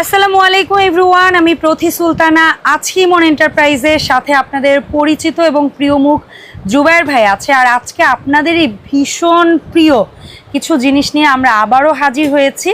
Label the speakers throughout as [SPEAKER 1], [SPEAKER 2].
[SPEAKER 1] আসসালামু আলাইকুম, এভরিওয়ান। আমি প্রথি সুলতানা। আছি মন এন্টারপ্রাইজের সাথে আপনাদের পরিচিত এবং প্রিয় মুখ জুবাইর ভাই আছে। আর আজকে আপনাদেরই ভীষণ প্রিয় কিছু জিনিস নিয়ে আমরা আবারও হাজির হয়েছি।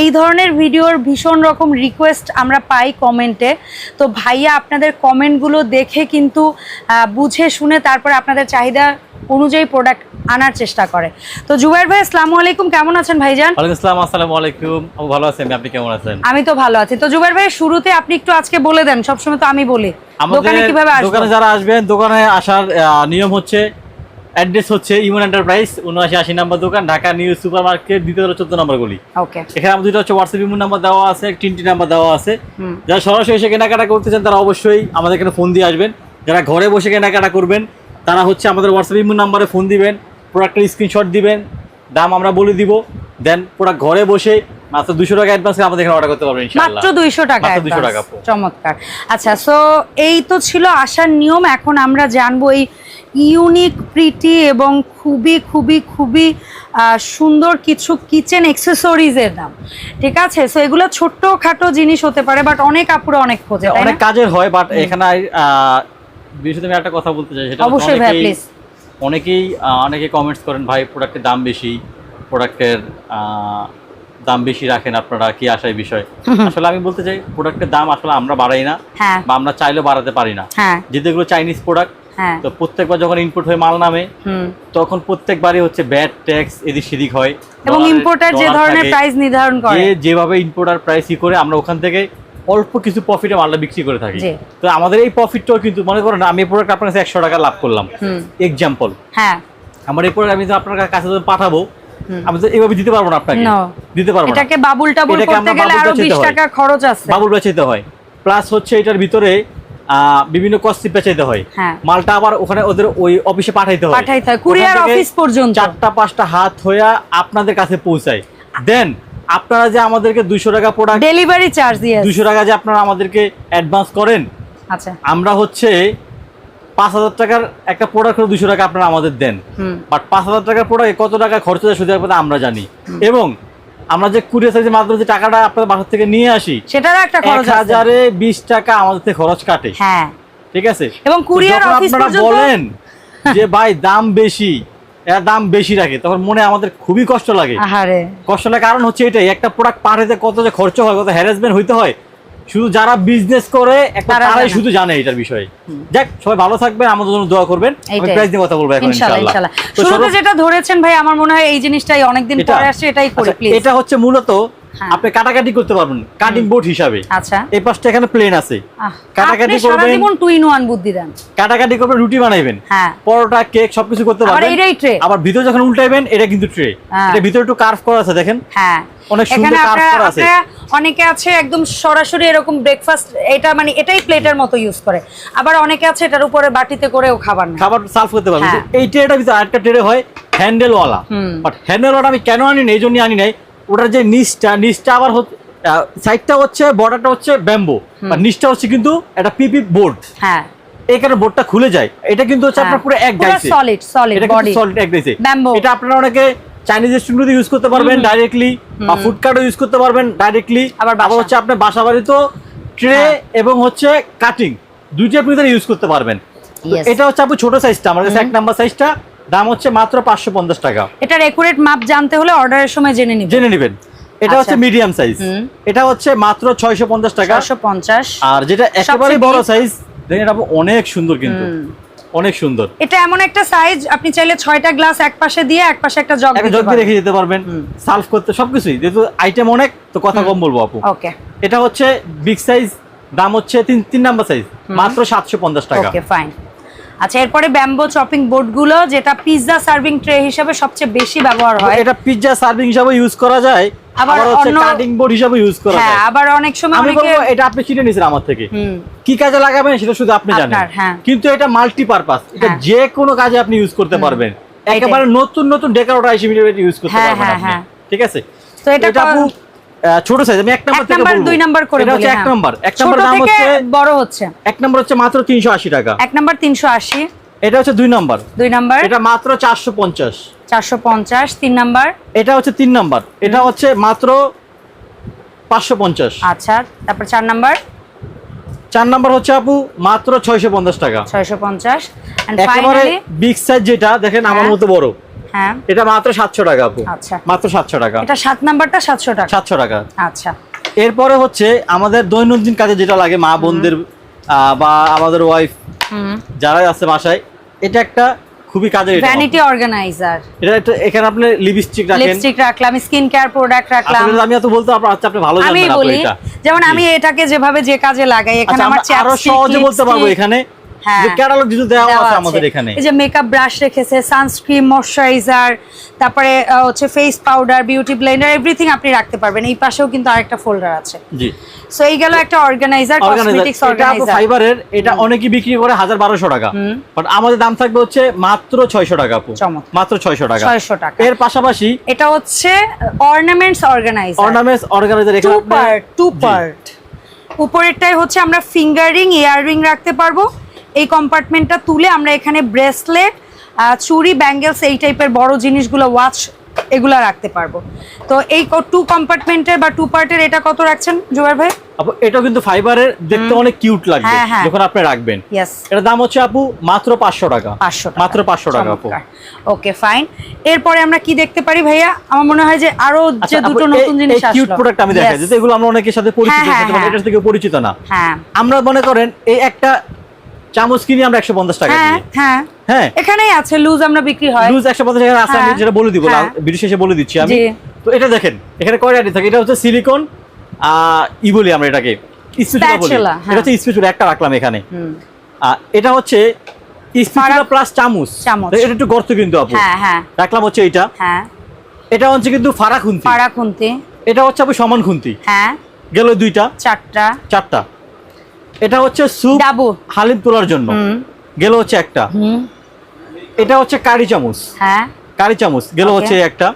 [SPEAKER 1] এই ধরনের ভিডিওর ভীষণ রকম রিকোয়েস্ট আমরা পাই কমেন্টে তো ভাইয়া, আপনাদের কমেন্টগুলো দেখে কিন্তু বুঝে শুনে তারপরে আপনাদের চাহিদা অনুযায়ী প্রোডাক্ট আনার চেষ্টা করে। তো জুবাইর ভাই আসসালামু আলাইকুম। কেমন আছেন ভাইজান?
[SPEAKER 2] ওয়ালাইকুম আসসালাম আসসালামু আলাইকুম। আমি ভালো আছি আমি আপনি কেমন আছেন?
[SPEAKER 1] আমি তো ভালো আছি। তো জুবাইর ভাই শুরুতে আপনি একটু আজকে বলে দেন সবসময় তো আমি বলি। দোকানে কীভাবে আসব?
[SPEAKER 2] দোকানে যারা আসবেন দোকানে আসার নিয়ম হচ্ছে অ্যাড্রেস হচ্ছে ইমন এন্টারপ্রাইজ উনআশি আশি নম্বর দোকান ঢাকা নিউ সুপার মার্কেট দ্বিতীয় চোদ্দ নম্বর গলি।
[SPEAKER 1] ওকে
[SPEAKER 2] এখানে আমাদের দুটো হচ্ছে হোয়াটসঅ্যাপ ইমন নাম্বার দেওয়া আছে তিনটি নাম্বার দেওয়া আছে। যারা সরাসরি এসে কেনাকাটা করতে চান তারা অবশ্যই আমাদের এখানে ফোন দিয়ে আসবেন। যারা ঘরে বসে কেনাকাটা করবেন তারা হচ্ছে আমাদের হোয়াটসঅ্যাপ ইমন নাম্বারে ফোন দিবেন প্রোডাক্টের স্ক্রিনশট দিবেন দাম আমরা বলে দিব দেন প্রোডাক্ট ঘরে বসে মাত্র দুশো টাকা অ্যাডভান্স আমাদের এখানে অর্ডার করতে পারবেন ইনশাআল্লাহ।
[SPEAKER 1] মাত্র দুইশো টাকা
[SPEAKER 2] মাত্র 200 টাকা
[SPEAKER 1] চমৎকার। আচ্ছা সো এই তো ছিল আসার নিয়ম এখন আমরা জানব এই ইউনিক প্রিটি এবং খুবই খুবই খুবই সুন্দর কিছু কিচেন এক্সেসরিজের দাম। ঠিক আছে? সো এগুলো ছোট্ট খাটো জিনিস হতে পারে বাট অনেক আপুরে অনেক খোঁজে
[SPEAKER 2] অনেক কাজের হয় বাট এখানে আহ, বিশেষত আমি একটা কথা বলতে চাই সেটা
[SPEAKER 1] অবশ্যই
[SPEAKER 2] অনেকেই-
[SPEAKER 1] প্লিজ
[SPEAKER 2] অনেকেই অনেকে কমেন্টস করেন ভাই প্রোডাক্টের দাম বেশি প্রোডাক্টের দাম বেশি রাখেন আপনারা কি আশায় বিষয়? আসলে আমি বলতে চাই প্রোডাক্টের দাম আসলে আমরা বাড়াই না
[SPEAKER 1] হ্যাঁ।
[SPEAKER 2] বা আমরা চাইলেও বাড়াতে পারি না।
[SPEAKER 1] হ্যাঁ।
[SPEAKER 2] যেগুলো চাইনিজ প্রোডাক্ট
[SPEAKER 1] হ্যাঁ।
[SPEAKER 2] তো প্রত্যেকবার যখন ইনপুট হয়ে মাল নামে তখন প্রত্যেকবারই হচ্ছে ব্যাড ট্যাক্স এদিক সেদিক হয়।
[SPEAKER 1] এবং ইম্পোর্টার যে ধরনের প্রাইস নির্ধারণ করে।
[SPEAKER 2] যেভাবে ইম্পোর্টার প্রাইস ই করে আমরা ওখান থেকে অল্প কিছু প্রফিটে মালটা বিক্রি করে থাকি। তো আমাদের এই প্রফিটটাও কিন্তু মনে করেন আমি প্রোডাক্ট আপনার কাছে একশো টাকা লাভ করলাম। এক্সাম্পল
[SPEAKER 1] হ্যাঁ।
[SPEAKER 2] আমার এই প্রোডাক্ট আমি আপনার কাছে পাঠাবো আমি তো এইভাবে দিতে পারব না আপনাকে। দিতে পারব
[SPEAKER 1] এটাকে বাবুল টাবুল করতে গেলে আরও
[SPEAKER 2] টাচাইতে
[SPEAKER 1] বিশ
[SPEAKER 2] হয়।
[SPEAKER 1] টাকা খরচ আছে।
[SPEAKER 2] বাবুল বেচাইতে হয়। প্লাস হচ্ছে এটার ভিতরে আহ, বিভিন্ন কস্টিপ বেচাইতে হয়।
[SPEAKER 1] হ্যাঁ।
[SPEAKER 2] মালটা আবার ওখানে ওদের ওই অফিসে পাঠাইতে হয়।
[SPEAKER 1] পাঠাইতে হয়। কুরিয়ার অফিস পর্যন্ত।
[SPEAKER 2] চারটা পাঁচটা হাত হইয়া আপনাদের কাছে পৌঁছায়। দেন আপনারা যে আমাদেরকে দুশো টাকা প্রোডাক্ট
[SPEAKER 1] ডেলিভারি চার্জ দিয়ে
[SPEAKER 2] দুশো টাকা যে আপনারা আমাদেরকে অ্যাডভান্স করেন
[SPEAKER 1] আচ্ছা।
[SPEAKER 2] আমরা হচ্ছে পাঁচ হাজার টাকার একটা প্রোডাক্ট দুশো টাকা আপনারা আমাদের দেন। বাট পাঁচ হাজার টাকার প্রোডাক্ট কত টাকা খরচ হয় শুধু একবার আমরা জানি। এবং আমরা যে কুরিয়ার সার্ভিসের মাধ্যমে যে টাকাটা আপনাদের বাসা থেকে নিয়ে আসি
[SPEAKER 1] সেটার একটা খরচ
[SPEAKER 2] হাজারে বিশ টাকা আমাদের থেকে খরচ কাটে।
[SPEAKER 1] হ্যাঁ।
[SPEAKER 2] ঠিক আছে?
[SPEAKER 1] এবং কুরিয়ার অফিস পর্যন্ত
[SPEAKER 2] বলেন যে ভাই দাম বেশি এরা দাম বেশি রাখে তখন মনে আমাদের খুবই কষ্ট লাগে। কষ্ট লাগার কারণ হচ্ছে এটাই একটা প্রোডাক্ট পাঠাতে কত যে খরচ হয় কত হ্যারাসমেন্ট হইতে হয় শুধু যারা বিজনেস করে একটা তারাই শুধু জানে এটার বিষয়ে। যাক সবাই ভালো থাকবেন আমাদের জন্য দোয়া করবেন আমি প্রাইস নিয়ে কথা বলব এখন
[SPEAKER 1] ইনশাআল্লাহ শুরুতে যেটা ধরেছেন ভাই আমার মনে হয় এই জিনিসটাই অনেকদিন? পরে আসছে এটাই করি
[SPEAKER 2] আচ্ছা,
[SPEAKER 1] প্লিজ
[SPEAKER 2] এটা হচ্ছে মূলত। আপনি কাটাকাটি করতে পারবেন কাটিং বোর্ড হিসাবে।
[SPEAKER 1] আচ্ছা।
[SPEAKER 2] এই পাশটা এখানে প্লেন আছে। কাটাকাটি
[SPEAKER 1] আপনি সারা জীবন টু ইন ওয়ান বুদ্ধি দেন।
[SPEAKER 2] কাটাকাটি করবেন রুটি বানাইবেন।
[SPEAKER 1] হ্যাঁ।
[SPEAKER 2] পরোটা কেক সবকিছু করতে
[SPEAKER 1] আবার
[SPEAKER 2] পারবেন।
[SPEAKER 1] এটাই ট্রে
[SPEAKER 2] আবার ভিতরে যখন উল্টাইবেন এটা কিন্তু ট্রে
[SPEAKER 1] হ্যাঁ।
[SPEAKER 2] এটা ভিতরে একটু কার্ভ করা আছে দেখেন।
[SPEAKER 1] হ্যাঁ।
[SPEAKER 2] অনেক সুন্দর
[SPEAKER 1] আপনারা
[SPEAKER 2] করা আছে।
[SPEAKER 1] অনেকে আছে একদম সরাসরি এরকম ব্রেকফাস্ট এটা মানে এটাই প্লেটের মতো ইউজ করে। আবার অনেকে আছে এটার উপরে বাটিতে করেও খাবার না
[SPEAKER 2] খাবার সার্ভ করতে পারবেন।
[SPEAKER 1] হ্যাঁ।
[SPEAKER 2] এই ট্রেটা ভিতরে আরেকটা ট্রে হয় হ্যান্ডেলওয়ালা
[SPEAKER 1] হুম।
[SPEAKER 2] বাট হ্যান্ডেল হ্যান্ডেলওয়ালা আমি কেন আনি না এই জন্য আনি নাই। ওটার যে নিচটা নিচটা আবার সাইডটা হচ্ছে বর্ডারটা হচ্ছে ব্যাম্বো আর নিচটা হচ্ছে কিন্তু একটা পিপি বোর্ড
[SPEAKER 1] হ্যাঁ।
[SPEAKER 2] এই কারণে বোর্ডটা খুলে যায়। এটা কিন্তু হচ্ছে আপনার পুরো এক গাইছে
[SPEAKER 1] সলিড সলিড
[SPEAKER 2] এটা
[SPEAKER 1] বডি
[SPEAKER 2] সলিড এক গাইছে এটা আপনারা অনেকে চাইনিজ রেস্টুরেন্টে ইউজ করতে পারবেন ডাইরেক্টলি বা ফুড কার্টও ইউজ করতে পারবেন ডাইরেক্টলি
[SPEAKER 1] আবার।
[SPEAKER 2] হচ্ছে আপনার বাসা বাড়িতেও ট্রে
[SPEAKER 1] হ্যাঁ।
[SPEAKER 2] এবং হচ্ছে কাটিং দুইটা আপনি ইউজ করতে পারবেন। এটা হচ্ছে ছোট সাইজটা আমার কাছে এক নাম্বার সাইজটা দাম হচ্ছে মাত্র পাঁচশো পঞ্চাশ টাকা।
[SPEAKER 1] এটার একুরেট মাপ জানতে হলে অর্ডারের সময় জেনে নিবেন।
[SPEAKER 2] জেনে নেবেন। এটা হচ্ছে
[SPEAKER 1] আচ্ছা।
[SPEAKER 2] মিডিয়াম সাইজ এটা হচ্ছে মাত্র ছয়শো পঞ্চাশ টাকা।
[SPEAKER 1] চারশো পঞ্চাশ।
[SPEAKER 2] আর যেটা একেবারে বড় সাইজ দেখেন এটা অনেক সুন্দর কিন্তু। অনেক সুন্দর।
[SPEAKER 1] এটা এমন একটা সাইজ আপনি চাইলে ছয়টা গ্লাস এক পাশে দিয়ে এক পাশে একটা জগ
[SPEAKER 2] জগ দিয়ে রেখে যেতে পারবেন। সার্ভ করতে সবকিছুই। যেহেতু আইটেম অনেক তো কথা কম বলব আপু।
[SPEAKER 1] ওকে
[SPEAKER 2] এটা হচ্ছে বিগ সাইজ দাম হচ্ছে তিন তিন নাম্বার সাইজ মাত্র সাতশো পঞ্চাশ টাকা।
[SPEAKER 1] ওকে ফাইন আচ্ছা এরপরে ব্যাম্বো চপিং বোর্ডগুলো যেটা পিৎজা সার্ভিং ট্রে হিসেবে সবচেয়ে বেশি ব্যবহার হয়।
[SPEAKER 2] এটা পিৎজা সার্ভিং হিসাবে ইউজ করা যায়
[SPEAKER 1] আবার
[SPEAKER 2] আবার
[SPEAKER 1] অন্য-
[SPEAKER 2] কাটিং বোর্ড হিসাবে ইউজ করা
[SPEAKER 1] হ্যাঁ
[SPEAKER 2] যায়।
[SPEAKER 1] আবার অনেক সময় অনেকে
[SPEAKER 2] এটা আপনি কিনে আমার থেকে।
[SPEAKER 1] হুম।
[SPEAKER 2] কি কাজে লাগাবেন সেটা শুধু আপনি জানেন।
[SPEAKER 1] হ্যাঁ।
[SPEAKER 2] কিন্তু এটা মাল্টিপারপাস এটা
[SPEAKER 1] হ্যাঁ।
[SPEAKER 2] যে কোনো কাজে আপনি ইউজ করতে পারবেন। একেবারে নতুন নতুন ডেকোরেটর হিসেবে ইউজ করতে পারবেন। ঠিক আছে?
[SPEAKER 1] তো এটা
[SPEAKER 2] ছোট সাইজ আমি এক নাম্বার থেকে বলব।
[SPEAKER 1] দুই নাম্বার করে
[SPEAKER 2] এটা
[SPEAKER 1] বলি,
[SPEAKER 2] হচ্ছে এক
[SPEAKER 1] হ্যাঁ।
[SPEAKER 2] নাম্বার এক নাম্বার দাম হচ্ছে
[SPEAKER 1] বড় হচ্ছে।
[SPEAKER 2] এক নাম্বার হচ্ছে মাত্র তিনশো আশি টাকা।
[SPEAKER 1] এক নাম্বার তিনশো আশি।
[SPEAKER 2] এটা হচ্ছে দুই নাম্বার
[SPEAKER 1] দুই নাম্বার
[SPEAKER 2] এটা মাত্র চারশো পঞ্চাশ।
[SPEAKER 1] চারশো পঞ্চাশ তিন নাম্বার
[SPEAKER 2] এটা হচ্ছে তিন নাম্বার এটা হচ্ছে মাত্র পাঁচশো পঞ্চাশ।
[SPEAKER 1] আচ্ছা তারপর চার নাম্বার
[SPEAKER 2] চার নাম্বার হচ্ছে আপু মাত্র ছয়শো পঞ্চাশ টাকা।
[SPEAKER 1] ছয়শো পঞ্চাশ।
[SPEAKER 2] একেবারে
[SPEAKER 1] ফাইনালি
[SPEAKER 2] বিগ সাইজ যেটা দেখেন আমার
[SPEAKER 1] হ্যাঁ।
[SPEAKER 2] মতো বড়।
[SPEAKER 1] হ্যাঁ।
[SPEAKER 2] এটা মাত্র সাতশো টাকা আপু।
[SPEAKER 1] আচ্ছা।
[SPEAKER 2] মাত্র সাতশো টাকা।
[SPEAKER 1] এটা সাত নাম্বারটা সাতশো টাকা?
[SPEAKER 2] সাতশো টাকা।
[SPEAKER 1] আচ্ছা।
[SPEAKER 2] এরপরে হচ্ছে আমাদের দৈনন্দিন কাজে যেটা লাগে মা বোনদের বা আমাদের ওয়াইফ যারাই আছে বাসায় এটা একটা খুবই কাজের
[SPEAKER 1] ভ্যানিটি অর্গানাইজার
[SPEAKER 2] এটা একটা এখানে আপনি লিপস্টিক রাখেন।
[SPEAKER 1] লিপস্টিক রাখলাম স্কিন কেয়ার প্রোডাক্ট রাখলাম।
[SPEAKER 2] আসলে আমি এত বলতে আপনার আচ্ছা আপনি ভালো
[SPEAKER 1] আমি
[SPEAKER 2] জানবেন আপু
[SPEAKER 1] বলি
[SPEAKER 2] এটা।
[SPEAKER 1] যেমন আমি এটাকে যেভাবে যে কাজে লাগাই এখানে
[SPEAKER 2] আচ্ছা
[SPEAKER 1] আমার আরও
[SPEAKER 2] সহজে বলতে পারব এখানে ক্যাটালগ কিছু দেওয়া
[SPEAKER 1] দেওয়া
[SPEAKER 2] আছে
[SPEAKER 1] আছে।
[SPEAKER 2] আমাদের এখানে।
[SPEAKER 1] এই যে মেকআপ ব্রাশ রেখেছে সানস্ক্রিন ময়শ্চারাইজার তারপরে হচ্ছে face powder beauty blender everything আপনি রাখতে পারবেন। এই পাশেও কিন্তু আরেকটা ফোল্ডার আছে।
[SPEAKER 2] জি।
[SPEAKER 1] সো এই গেল একটা অর্গানাইজার কসমেটিক্স
[SPEAKER 2] অর্গানাইজার এটা আপু
[SPEAKER 1] অর্গানাইজার
[SPEAKER 2] ফাইবারের এটা অনেকেই বিক্রি করে হাজার বারোশো টাকা। বাট আমাদের দাম থাকবে হচ্ছে মাত্র ছয়শো টাকা মাত্র ছয়শো টাকা।
[SPEAKER 1] 600 টাকা।
[SPEAKER 2] এর পাশাপাশি
[SPEAKER 1] এটা হচ্ছে ornaments organiser
[SPEAKER 2] ornaments organiser
[SPEAKER 1] two
[SPEAKER 2] এখানে
[SPEAKER 1] পার্ট টু পার্ট উপরেরটাই হচ্ছে আমরা ফিঙ্গারিং ইয়াররিং রাখতে পারব। এই কম্পার্টমেন্টটা তুলে আমরা এখানে ব্রেসলেট চুরি ব্যাঙ্গেলস এই টাইপের বড় জিনিসগুলো ওয়াচ এগুলা রাখতে পারব। তো এই টু কম্পার্টমেন্টের বা টু পার্টের এটা কত রাখছেন জুবাইর ভাই?
[SPEAKER 2] আপু এটাও কিন্তু ফাইবারের দেখতে অনেক কিউট লাগবে
[SPEAKER 1] হ্যাঁ, হ্যাঁ।
[SPEAKER 2] যখন আপনি রাখবেন। এটার দাম হচ্ছে আপু মাত্র পাঁচশো টাকা।
[SPEAKER 1] পাঁচশো
[SPEAKER 2] মাত্র পাঁচশো টাকা আপু।
[SPEAKER 1] ওকে ফাইন এরপরে আমরা কি দেখতে পারি ভাইয়া? আমার মনে হয় যে আরও যে
[SPEAKER 2] আচ্ছা,
[SPEAKER 1] দুটো নতুন জিনিস
[SPEAKER 2] এই কিউট প্রোডাক্ট আমি দেখাই. যেহেতু এগুলো আমরা অনেকের সাথে পরিচিত
[SPEAKER 1] হ্যাঁ,
[SPEAKER 2] কিন্তু
[SPEAKER 1] হ্যাঁ।
[SPEAKER 2] থেকে পরিচিত না।
[SPEAKER 1] হ্যাঁ।
[SPEAKER 2] আমরা মনে করেন এই একটা চামচ কিনি আমরা একশো পঞ্চাশ টাকা
[SPEAKER 1] হ্যাঁ
[SPEAKER 2] দিয়ে।
[SPEAKER 1] হ্যাঁ।
[SPEAKER 2] হ্যাঁ।
[SPEAKER 1] এখানেই আছে লুজ আমরা বিক্রি হয়।
[SPEAKER 2] লুজ একশো পঞ্চাশ টাকা আছে আমি
[SPEAKER 1] হ্যাঁ,
[SPEAKER 2] যেটা বলে দিব। ভিডিও শেষে বলে দিচ্ছি আমি। তো এটা দেখেন এখানে আইটেম থাকে? এটা হচ্ছে সিলিকন ই বলি আমরা এটাকে। স্পেচুলা বলি। এটা হচ্ছে স্পেচুলা একটা রাখলাম এখানে। এটা হচ্ছে স্পেচুলা প্লাস চামচ। এটা একটু গর্ত কিন্তু আপু।
[SPEAKER 1] হ্যাঁ হ্যাঁ।
[SPEAKER 2] রাখলাম হচ্ছে এটা।
[SPEAKER 1] হ্যাঁ।
[SPEAKER 2] এটা হচ্ছে কিন্তু ফাড়া খুন্তি।
[SPEAKER 1] পাড়া খুন্তি।
[SPEAKER 2] এটা হচ্ছে আপু সমান খুন্তি।
[SPEAKER 1] হ্যাঁ।
[SPEAKER 2] গেল দুইটা।
[SPEAKER 1] চারটা।
[SPEAKER 2] চারটা। এটা হচ্ছে স্যুপ
[SPEAKER 1] ডাবু।
[SPEAKER 2] হালিম তোলার জন্য। গেল হচ্ছে একটা। এটা হচ্ছে কারি চামচ।
[SPEAKER 1] হ্যাঁ।
[SPEAKER 2] কারি চামচ। গেল হচ্ছে একটা।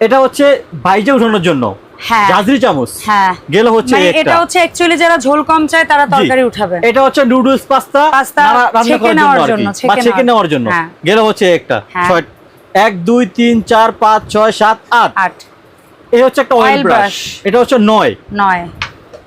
[SPEAKER 2] এটা হচ্ছে ভাইজে উঠানোর জন্য।
[SPEAKER 1] হ্যাঁ।
[SPEAKER 2] জাজরি চামচ।
[SPEAKER 1] হ্যাঁ।
[SPEAKER 2] গেল হচ্ছে
[SPEAKER 1] মানে
[SPEAKER 2] একটা।
[SPEAKER 1] এটা হচ্ছে অ্যাকচুয়ালি যারা ঝোল কম চায় তারা তরকারি উঠাবে।
[SPEAKER 2] এটা হচ্ছে নুডলস পাস্তা রান্না করার জন্য। বা
[SPEAKER 1] ছেঁকে নেওয়ার-
[SPEAKER 2] জন্য।
[SPEAKER 1] হ্যাঁ।
[SPEAKER 2] গেল হচ্ছে একটা।
[SPEAKER 1] হ্যাঁ।
[SPEAKER 2] ছয় এক দুই তিন চার পাঁচ ছয় সাত আট।
[SPEAKER 1] আট।
[SPEAKER 2] এই হচ্ছে একটা অয়েল ব্রাশ এটা হচ্ছে নয়।
[SPEAKER 1] নয়।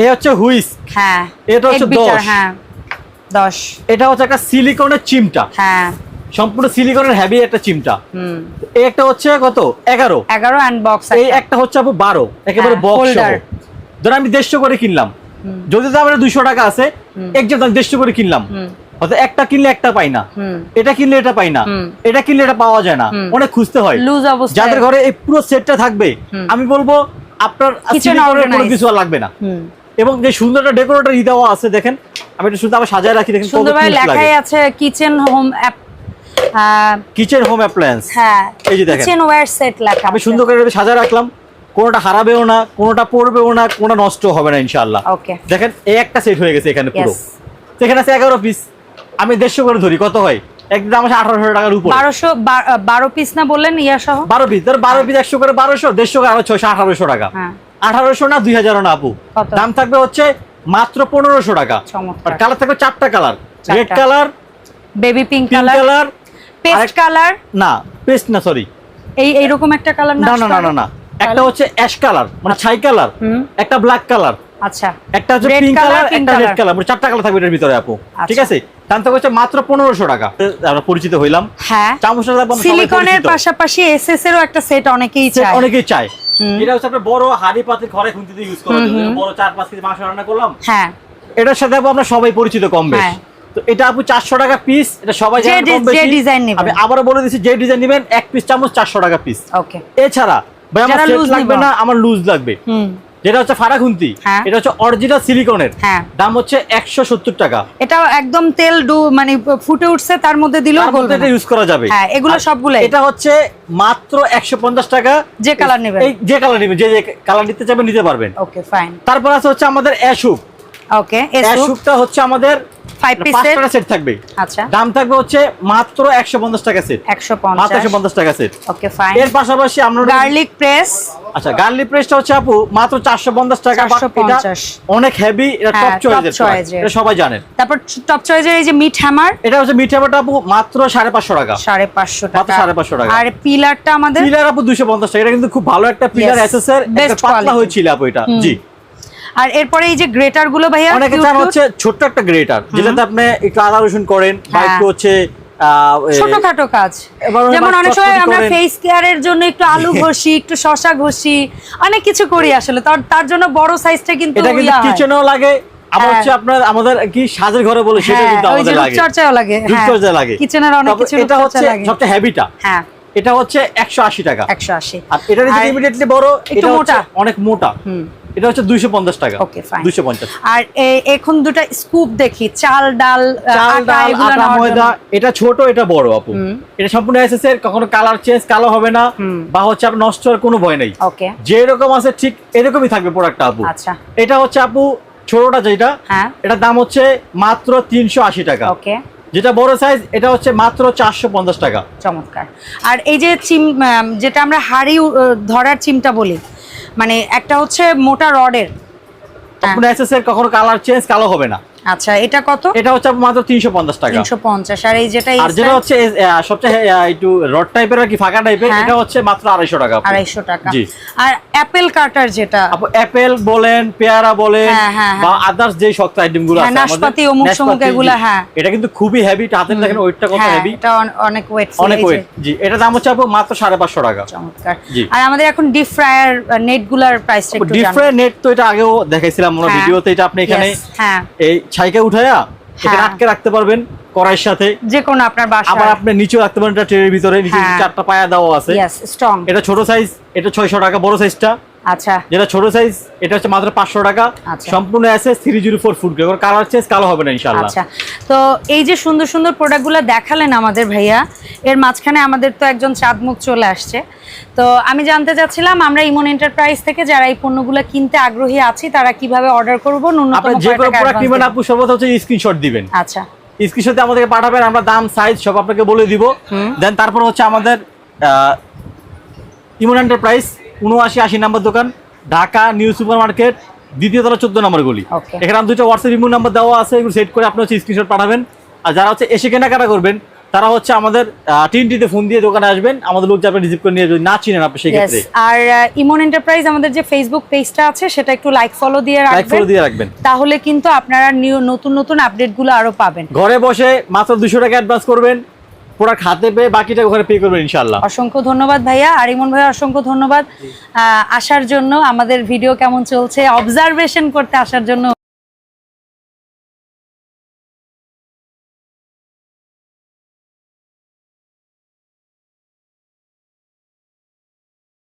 [SPEAKER 2] এই হচ্ছে হুইস
[SPEAKER 1] হ্যাঁ
[SPEAKER 2] এটা হচ্ছে।
[SPEAKER 1] হ্যাঁ
[SPEAKER 2] এটা হচ্ছে একটা সিলিকনের চিমটা।
[SPEAKER 1] হ্যাঁ।
[SPEAKER 2] সম্পূর্ণ সিলিকনের হেভি একটা চিমটা।
[SPEAKER 1] হুম।
[SPEAKER 2] একটা হচ্ছে কত? এগারো।
[SPEAKER 1] এগারো বক্স
[SPEAKER 2] এই একটা। হচ্ছে আপু বারো। একেবারে
[SPEAKER 1] হ্যাঁ,
[SPEAKER 2] বক্স। ধর আমি দেড়শো করে কিনলাম। যদি দাম দুইশো টাকা আছে একজন আমি দেড়শো করে কিনলাম। অর্থাৎ একটা কিনলে একটা পাই না। এটা কিনলে এটা পাই না। এটা কিনলে এটা পাওয়া যায় না। অনেক খুঁজতে হয়।
[SPEAKER 1] লুজ
[SPEAKER 2] যাদের ঘরে এই পুরো সেটটা থাকবে আমি বলব আপনার কোনো কিছু লাগবে না। এবং যে সুন্দর একটা ডেকোরেটর ই দেওয়া আছে দেখেন আমি একটু সুন্দর আবার সাজায় রাখি দেখেন
[SPEAKER 1] সুন্দরভাবে লেখাই আছে kitchen home app
[SPEAKER 2] kitchen home appliance
[SPEAKER 1] হ্যাঁ
[SPEAKER 2] এই যে দেখেন।
[SPEAKER 1] কিচেন ওয়্যার সেট লেখা
[SPEAKER 2] আমি সুন্দর করে সাজায় রাখলাম কোনোটা হারাবেও না কোনোটা পড়বেও না কোনটা নষ্ট হবে না ইনশাআল্লাহ।
[SPEAKER 1] ওকে
[SPEAKER 2] দেখেন এই একটা সেট হয়ে গেছে এখানে পুরো. এখানে আছে এগারো পিস আমি দেড়শো করে ধরি কত হয়? একদম আছে আঠারোশো টাকার উপর।
[SPEAKER 1] বারোশো বারো পিস না বললেন ইয়া সহ
[SPEAKER 2] বারো পিস ধর বারো পিস একশো করে বারোশো দেড়শো করে আরও টাকা।
[SPEAKER 1] হ্যাঁ।
[SPEAKER 2] আঠারোশো না দুই হাজারও না আপু? দাম থাকবে হচ্ছে মাত্র পনেরোশো টাকা।
[SPEAKER 1] চমৎকার।
[SPEAKER 2] কালার থাকবে চারটা colour. Red colour
[SPEAKER 1] baby pink
[SPEAKER 2] pink
[SPEAKER 1] colour paste colour?
[SPEAKER 2] না পেস্ট না সরি
[SPEAKER 1] এই এইরকম একটা কালার
[SPEAKER 2] না না না না না একটা হচ্ছে অ্যাশ কালার মানে ছাই কালার একটা ব্ল্যাক কালার।
[SPEAKER 1] আচ্ছা।
[SPEAKER 2] একটা হচ্ছে পিঙ্ক কালার একটা রেড কালার। মানে চারটা কালার থাকবে এটার ভিতরে আপু। ঠিক
[SPEAKER 1] আচ্ছা।
[SPEAKER 2] আছে? দাম থাকবে হচ্ছে মাত্র পনেরোশো টাকা। আমরা পরিচিত হইলাম।
[SPEAKER 1] হ্যাঁ।
[SPEAKER 2] সবাই
[SPEAKER 1] সিলিকনের। পাশাপাশি এসএস এরও একটা সেট অনেকেই চায়।
[SPEAKER 2] অনেকেই চায়। এটা হচ্ছে আপনার বড় হাড়ি পাতিল ঘরে খুঁজতে ইউজ করা বড় চার পাঁচ কেজি মাংস রান্না করলাম।
[SPEAKER 1] হ্যাঁ।
[SPEAKER 2] এটার সাথে আপু আমরা সবাই পরিচিত কম বেশ।
[SPEAKER 1] হ্যাঁ।
[SPEAKER 2] তো এটা আপু চারশো টাকা পিস এটা সবাই
[SPEAKER 1] যে
[SPEAKER 2] জানেন কম
[SPEAKER 1] ডি- যে
[SPEAKER 2] বেশি।
[SPEAKER 1] design
[SPEAKER 2] আমি আবারও বলে দিচ্ছি যে ডিজাইন নেবেন এক পিস চামচ চারশো টাকা পিস
[SPEAKER 1] ওকে
[SPEAKER 2] এছাড়া ভাই আমার সেট লাগবে না আমার লুজ লাগবে।
[SPEAKER 1] হুম।
[SPEAKER 2] যেটা হচ্ছে ফারা
[SPEAKER 1] খুন্তি
[SPEAKER 2] এটা হচ্ছে অরিজিনাল সিলিকনের
[SPEAKER 1] হ্যাঁ।
[SPEAKER 2] দাম হচ্ছে একশো সত্তর টাকা।
[SPEAKER 1] এটা একদম তেল ডু মানে ফুটে উঠছে তার মধ্যে দিলেও
[SPEAKER 2] এটা ইউজ করা যাবে।
[SPEAKER 1] হ্যাঁ, এগুলো সবগুলো
[SPEAKER 2] এটা হচ্ছে মাত্র একশো পঞ্চাশ টাকা।
[SPEAKER 1] যে কালার
[SPEAKER 2] নেবে যে কালার নেবেন যে যে কালার নিতে চাবে নিতে পারবেন।
[SPEAKER 1] ওকে ফাইন
[SPEAKER 2] তারপর আছে হচ্ছে আমাদের অ্যাশুপ
[SPEAKER 1] ওকে
[SPEAKER 2] এর স্যুপটা হচ্ছে আমাদের সেট থাকবে।
[SPEAKER 1] আচ্ছা।
[SPEAKER 2] দাম থাকবে হচ্ছে মাত্র একশো পঞ্চাশ টাকা সেট
[SPEAKER 1] একশো
[SPEAKER 2] মাত্র
[SPEAKER 1] পঞ্চাশ
[SPEAKER 2] একশো পঞ্চাশ টাকা সেট
[SPEAKER 1] ওকে ফাইন
[SPEAKER 2] এর পাশাপাশি আমরা
[SPEAKER 1] গার্লিক প্রেস
[SPEAKER 2] আচ্ছা গার্লিক প্রেসটা হচ্ছে আপু মাত্র চারশো পঞ্চাশ টাকা
[SPEAKER 1] 450
[SPEAKER 2] এটা অনেক হেভি এটা
[SPEAKER 1] হ্যাঁ,
[SPEAKER 2] টপ
[SPEAKER 1] choice এর।
[SPEAKER 2] এটা সবাই জানেন
[SPEAKER 1] তারপর টপ চয়েসের এই যে মিট হ্যামার
[SPEAKER 2] এটা হচ্ছে মিঠাবাটা আপু মাত্র সাড়ে পাঁচশো টাকা।
[SPEAKER 1] সাড়ে পাঁচশো
[SPEAKER 2] মাত্র
[SPEAKER 1] টাকা।
[SPEAKER 2] 550 টাকা।
[SPEAKER 1] আর পিলারটা আমাদের?
[SPEAKER 2] পিলার আপু দুশো পঞ্চাশ টাকা। এটা কিন্তু খুব ভালো একটা পিলার
[SPEAKER 1] Yes,
[SPEAKER 2] এর একটা পাতলা হয়েছিল আপু এটা। জি।
[SPEAKER 1] আর এরপরে এই যে গ্রেটারগুলো ভাইয়া
[SPEAKER 2] অনেকে চান হচ্ছে ছোট্ট একটা গ্রেটার যেটাতে আপনি একটু আদা রসুন করেন বা
[SPEAKER 1] হ্যাঁ।
[SPEAKER 2] একটু হচ্ছে
[SPEAKER 1] ছোটখাটো কাজ। যেমন অনেক সময় আমরা ফেস কেয়ারের জন্য একটু আলু ঘষি একটু শশা ঘষি অনেক কিছু করি আসলে। তার জন্য বড় সাইজটা কিন্তু
[SPEAKER 2] এটা কিন্তু। কিচেনেও লাগে আবার
[SPEAKER 1] হ্যাঁ।
[SPEAKER 2] হচ্ছে আপনার আমাদের কি সাজের ঘরে বলে সেটা
[SPEAKER 1] হ্যাঁ,
[SPEAKER 2] কিন্তু আমাদের লাগে।
[SPEAKER 1] রূপচর্চাও লাগে হ্যাঁ।
[SPEAKER 2] লাগে।
[SPEAKER 1] কিচেনের অনেক কিছু
[SPEAKER 2] এটা হচ্ছে সবচেয়ে হেভিটা
[SPEAKER 1] হ্যাঁ।
[SPEAKER 2] এটা হচ্ছে একশো আশি টাকা।
[SPEAKER 1] একশো আশি।
[SPEAKER 2] আর এটা ইমিডিয়েটলি বড় এটা
[SPEAKER 1] মোটা।
[SPEAKER 2] অনেক মোটা।
[SPEAKER 1] হুম।
[SPEAKER 2] এটা হচ্ছে দুইশো পঞ্চাশ টাকা।
[SPEAKER 1] Okay, fine.
[SPEAKER 2] দুইশো পঞ্চাশ।
[SPEAKER 1] আর এখন দুটো স্কুপ দেখি চাল ডাল আটা এগুলো
[SPEAKER 2] আটা ময়দা এটা ছোট এটা বড় আপু। এটা সম্পূর্ণ এসেছে কখনো কালার চেঞ্জ কালো হবে না। বা হচ্ছে আপনার নষ্ট হওয়ার কোনো ভয় নেই।
[SPEAKER 1] ওকে
[SPEAKER 2] যে এরকম আছে ঠিক এরকমই থাকবে প্রোডাক্টটা আপু।
[SPEAKER 1] আচ্ছা।
[SPEAKER 2] এটা হচ্ছে আপু ছোটটা যেটা
[SPEAKER 1] হ্যাঁ।
[SPEAKER 2] এটার দাম হচ্ছে মাত্র তিনশো আশি টাকা।
[SPEAKER 1] ওকে
[SPEAKER 2] যেটা বড় সাইজ এটা হচ্ছে মাত্র চারশো পঞ্চাশ টাকা।
[SPEAKER 1] চমৎকার। আর এই যে চিম যেটা আমরা হাড়ি ধরার চিমটা বলি মানে একটা হচ্ছে মোটা রডের।
[SPEAKER 2] আপনার কখনো কালার চেঞ্জ কালো হবে না।
[SPEAKER 1] আচ্ছা এটা কত
[SPEAKER 2] এটা হচ্ছে মাত্র তিনশো পঞ্চাশ টাকা
[SPEAKER 1] তিনশো পঞ্চাশ আর এই যেটা
[SPEAKER 2] আর যেটা হচ্ছে সবচেয়ে একটু রড টাইপের আর কি ফাঁকা টাইপের
[SPEAKER 1] হ্যাঁ।
[SPEAKER 2] এটা হচ্ছে মাত্র আড়াইশো টাকা আপু।
[SPEAKER 1] আড়াইশো টাকা
[SPEAKER 2] জি।
[SPEAKER 1] আর অ্যাপেল কাটার যেটা
[SPEAKER 2] অ্যাপেল বলেন পেয়ারা বলেন
[SPEAKER 1] হ্যাঁ, হ্যাঁ,
[SPEAKER 2] বা আদার্স যে শক্ত আইটেমগুলো
[SPEAKER 1] হ্যাঁ,
[SPEAKER 2] আছে আমাদের,
[SPEAKER 1] নাশপাতি, অমুক সমুক এগুলা। হ্যাঁ।
[SPEAKER 2] এটা কিন্তু খুবই হেভি হাতে দেখেন ওয়েটটা কত হেভি
[SPEAKER 1] এটা অনেক ওয়েট
[SPEAKER 2] অনেক ওয়েট জি এটা দাম হচ্ছে আপু মাত্র সাড়ে পাঁচশো টাকা
[SPEAKER 1] চমৎকার। আর আমাদের এখন ডিপ ফ্রায়ার নেটগুলার প্রাইসটা একটু জানান।
[SPEAKER 2] ডিফারেন্ট নেট তো এটা আগেও দেখাইছিলাম আমরা। ভিডিওতে এটা আপনি এখানে
[SPEAKER 1] হ্যাঁ
[SPEAKER 2] এই ছাইকে উঠায়া
[SPEAKER 1] হ্যাঁ।
[SPEAKER 2] আটকে রাখতে পারবেন কড়াইয়ের সাথে।
[SPEAKER 1] যে কোনো আপনার
[SPEAKER 2] বাসা
[SPEAKER 1] আবার
[SPEAKER 2] আপনি নিচে রাখতে পারেন এটা ট্রের ভিতরে নিচে
[SPEAKER 1] হ্যাঁ।
[SPEAKER 2] চারটা পায়া দেওয়া আছে।
[SPEAKER 1] স্ট্রং
[SPEAKER 2] এটা ছোট সাইজ এটা ছয়শো টাকা বড় সাইজটা
[SPEAKER 1] আচ্ছা।
[SPEAKER 2] যেটা ছোট সাইজ এটা হচ্ছে মাত্র পাঁচশো টাকা।
[SPEAKER 1] আচ্ছা।
[SPEAKER 2] সম্পূর্ণ zero four food colour change কালো হবে না ইনশাল্লাহ
[SPEAKER 1] আচ্ছা। তো এই যে সুন্দর সুন্দর প্রোডাক্টগুলো দেখালেন আমাদের ভাইয়া এর মাঝখানে আমাদের তো একজন চাঁদমুখ চলে আসছে। তো আমি জানতে চাচ্ছিলাম আমরা ইমন এন্টারপ্রাইজ থেকে যারা এই পণ্যগুলো কিনতে আগ্রহী আছি তারা কীভাবে অর্ডার করব? ন্যূনতম
[SPEAKER 2] আপনি যে কোনো প্রোডাক্ট নেবেন
[SPEAKER 1] দেব?
[SPEAKER 2] আপু সর্বত হচ্ছে স্ক্রিনশট দিবেন।
[SPEAKER 1] আচ্ছা।
[SPEAKER 2] স্ক্রিনশটে আমাদেরকে পাঠাবেন আমরা দাম সাইজ সব আপনাকে বলে দিব। দেন তারপর হচ্ছে আমাদের ইমন এন্টারপ্রাইজ উনআশি আশি নাম্বার দোকান ঢাকা নিউ সুপার মার্কেট দ্বিতীয় তলা চোদ্দ নম্বর গলি। এখানে আমি দুটো হোয়াটসঅ্যাপ ইমো নাম্বার দেওয়া আছে এগুলো সেট করে আপনি হচ্ছে স্ক্রিনশট পাঠাবেন। আর যারা হচ্ছে এসে কেনাকাটা করবেন তারা হচ্ছে আমাদের টিনটিতে ফোন দিয়ে দোকানে আসবেন। আমাদের লোক যাবেন রিসিভ করে নিয়ে যদি না চিনেন আপনি
[SPEAKER 1] ইয়েস
[SPEAKER 2] সেক্ষেত্রে
[SPEAKER 1] আর ইমন এন্টারপ্রাইজ আমাদের যে ফেসবুক পেজটা আছে সেটা একটু লাইক ফলো দিয়ে রাখবেন লাইক
[SPEAKER 2] ফলো দিয়ে রাখবেন।
[SPEAKER 1] তাহলে কিন্তু আপনারা নিউ নতুন নতুন আপডেটগুলো আরও পাবেন।
[SPEAKER 2] ঘরে বসে মাত্র দুশো টাকা অ্যাডভান্স করবেন। প্রোডাক্ট হাতে পেয়ে বাকিটা ওখানে পে করবেন ইনশাল্লাহ
[SPEAKER 1] অসংখ্য ধন্যবাদ ভাইয়া। আর ইমন ভাইয়া, অসংখ্য ধন্যবাদ। আসার জন্য আমাদের ভিডিও কেমন চলছে অবজারভেশন করতে আসার জন্য